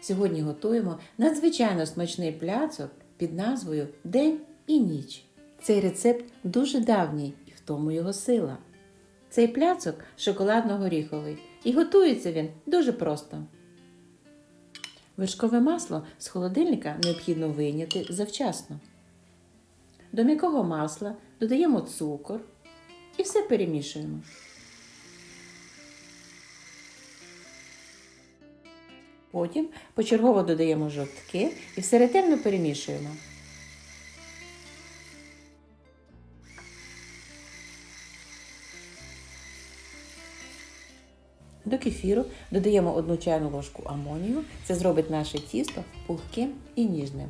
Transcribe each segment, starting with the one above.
Сьогодні готуємо надзвичайно смачний пляцок під назвою День і ніч. Цей рецепт дуже давній і в тому його сила. Цей пляцок шоколадно-горіховий і готується він дуже просто. Вершкове масло з холодильника необхідно вийняти завчасно. До м'якого масла додаємо цукор і все перемішуємо. Потім почергово додаємо жовтки і все ретельно перемішуємо. До кефіру додаємо 1 чайну ложку амонію. Це зробить наше тісто пухким і ніжним.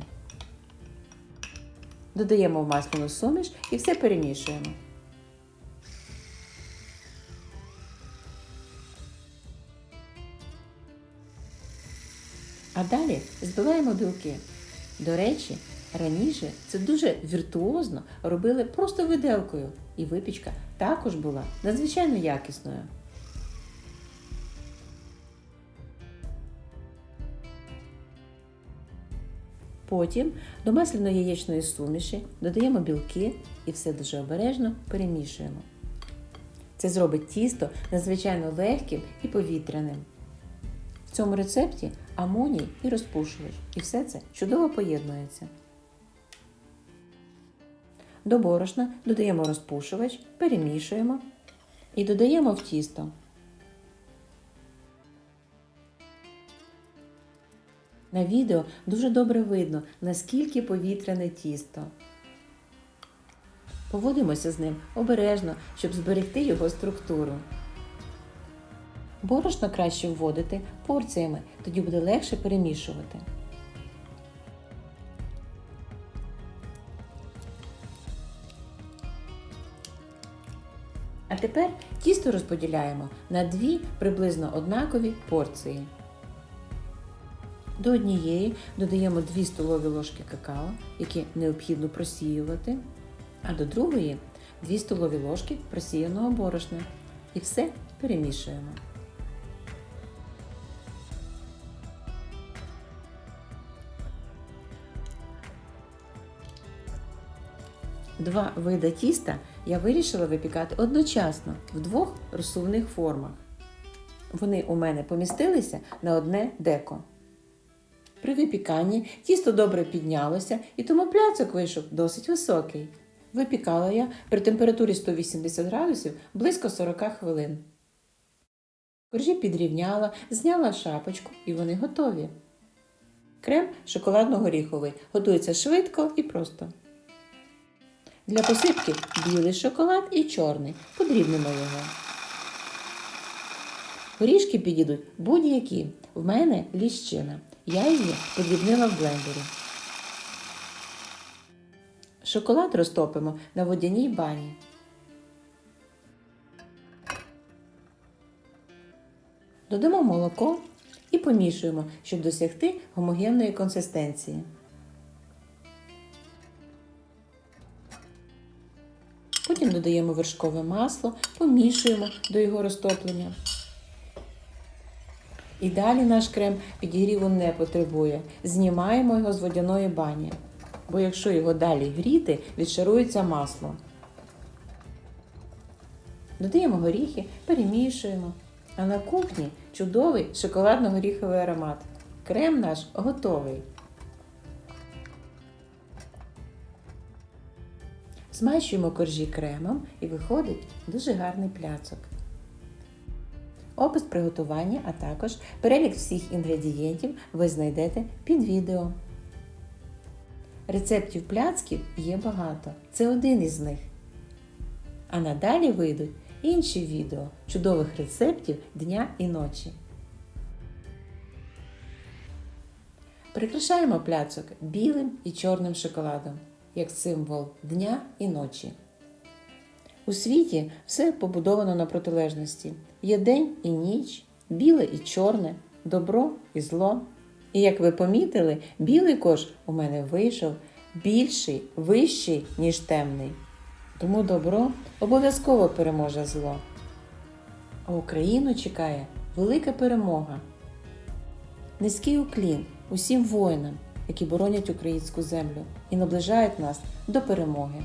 Додаємо в масляну суміш і все перемішуємо. А далі збиваємо білки. До речі, раніше це дуже віртуозно робили просто виделкою, і випічка також була надзвичайно якісною. Потім до масляно-яєчної суміші додаємо білки і все дуже обережно перемішуємо. Це зробить тісто надзвичайно легким і повітряним. В цьому рецепті амоній і розпушувач, і все це чудово поєднується. До борошна додаємо розпушувач, перемішуємо і додаємо в тісто. На відео дуже добре видно, наскільки повітряне тісто. Поводимося з ним обережно, щоб зберегти його структуру. Борошно краще вводити порціями, тоді буде легше перемішувати. А тепер тісто розподіляємо на дві приблизно однакові порції. До однієї додаємо 2 столові ложки какао, які необхідно просіювати, а до другої 2 столові ложки просіяного борошна. І все перемішуємо. Два вида тіста я вирішила випікати одночасно в двох розсувних формах. Вони у мене помістилися на одне деко. При випіканні тісто добре піднялося і тому пляцок вийшов досить високий. Випікала я при температурі 180 градусів близько 40 хвилин. Коржі підрівняла, зняла шапочку і вони готові. Крем шоколадно-горіховий готується швидко і просто. Для посипки білий шоколад і чорний. Подрібнемо його. Горішки підійдуть будь-які. В мене ліщина. Я її подрібнила в блендері. Шоколад розтопимо на водяній бані. Додамо молоко і помішуємо, щоб досягти гомогенної консистенції. Потім додаємо вершкове масло, помішуємо до його розтоплення. І далі наш крем підігріву не потребує. Знімаємо його з водяної бані. Бо якщо його далі гріти, відшарується масло. Додаємо горіхи, перемішуємо. А на кухні чудовий шоколадно-горіховий аромат. Крем наш готовий. Змащуємо коржі кремом і виходить дуже гарний пляцок. Опис приготування, а також перелік всіх інгредієнтів ви знайдете під відео. Рецептів пляцків є багато. Це один із них. А надалі вийдуть інші відео чудових рецептів дня і ночі. Прикрашаємо пляцок білим і чорним шоколадом, як символ дня і ночі. У світі все побудовано на протилежності. Є день і ніч, біле і чорне, добро і зло. І як ви помітили, білий кош у мене вийшов більший, вищий, ніж темний. Тому добро обов'язково переможе зло. А Україну чекає велика перемога. Низький уклін усім воїнам, які боронять українську землю і наближають нас до перемоги.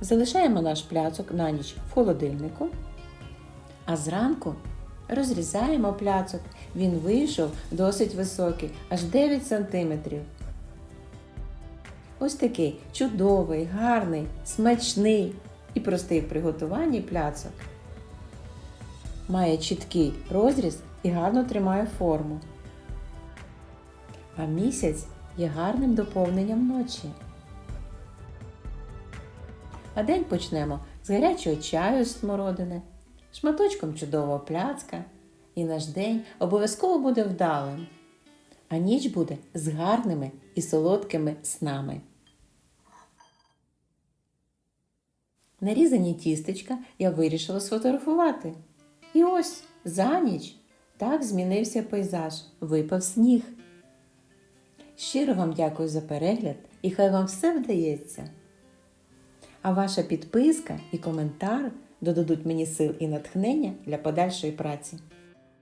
Залишаємо наш пляцок на ніч в холодильнику, а зранку розрізаємо пляцок. Він вийшов досить високий, аж 9 см. Ось такий чудовий, гарний, смачний і простий в приготуванні пляцок. Має чіткий розріз і гарно тримає форму. А місяць є гарним доповненням ночі. А день почнемо з гарячого чаю з смородини, шматочком чудового пляцка, і наш день обов'язково буде вдалим, а ніч буде з гарними і солодкими снами. Нарізані тістечка я вирішила сфотографувати. І ось за ніч так змінився пейзаж, випав сніг. Щиро вам дякую за перегляд і хай вам все вдається. А ваша підписка і коментар додадуть мені сил і натхнення для подальшої праці.